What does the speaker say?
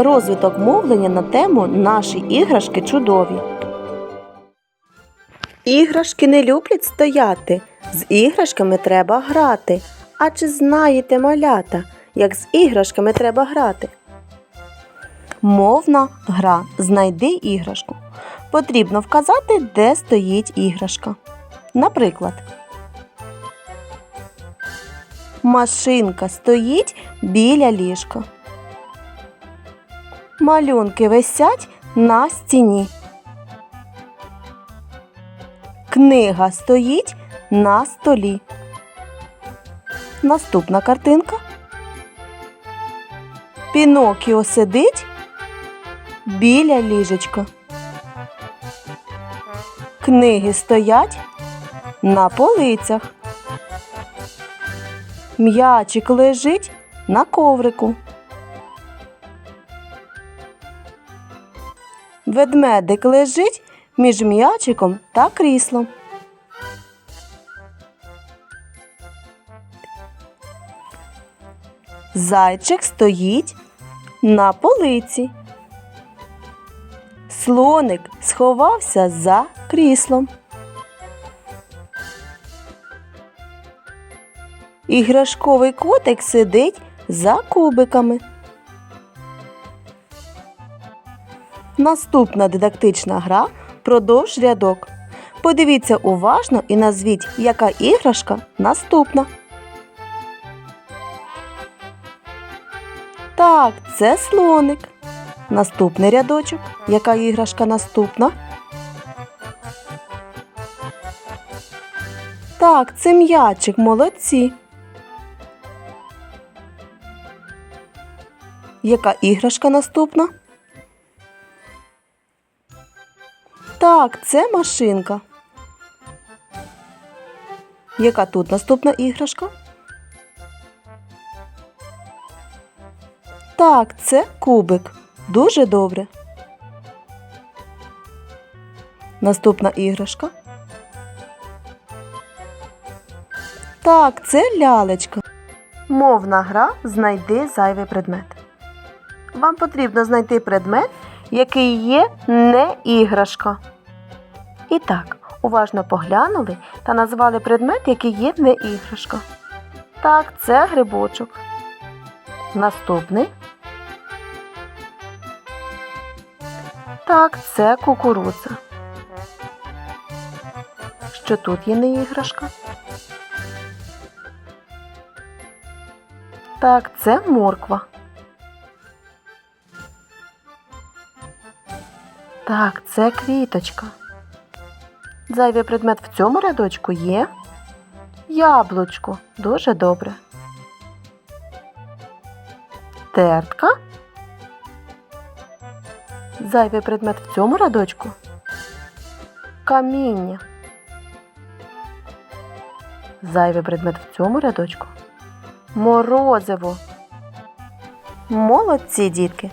розвиток мовлення на тему Наші іграшки чудові. Іграшки не люблять стояти. З іграшками треба грати. А чи знаєте, малята, як з іграшками треба грати? Мовна гра Знайди іграшку. Потрібно вказати, де стоїть іграшка. Наприклад, машинка стоїть біля ліжка. Малюнки висять на стіні. Книга стоїть на столі. Наступна картинка. Пінокіо сидить біля ліжечка. Книги стоять на полицях. М'ячик лежить на коврику. Ведмедик лежить між м'ячиком та кріслом. Зайчик стоїть на полиці. Слоник сховався за кріслом. Іграшковий котик сидить за кубиками. Наступна дидактична гра продовж рядок. Подивіться уважно і назвіть, яка іграшка наступна. Так, це слоник. Наступний рядочок. Яка іграшка наступна? Так, це м'ячик, молодці. Яка іграшка наступна? Так, це машинка. Яка тут наступна іграшка? Так, це кубик. Дуже добре. Наступна іграшка. Так, це лялечка. Мовна гра знайди зайвий предмет. Вам потрібно знайти предмет, який є не іграшка. І так, уважно поглянули та назвали предмет, який є не іграшка. Так, це грибочок. Наступний. Так, це кукурудза. Що тут є не іграшка? Так, це морква. Так, це квіточка. Зайвий предмет в цьому рядочку є яблучко. Дуже добре. Тертка. Зайвий предмет в цьому рядочку. Каміння. Зайвий предмет в цьому рядочку. Морозиво. Молодці, дітки!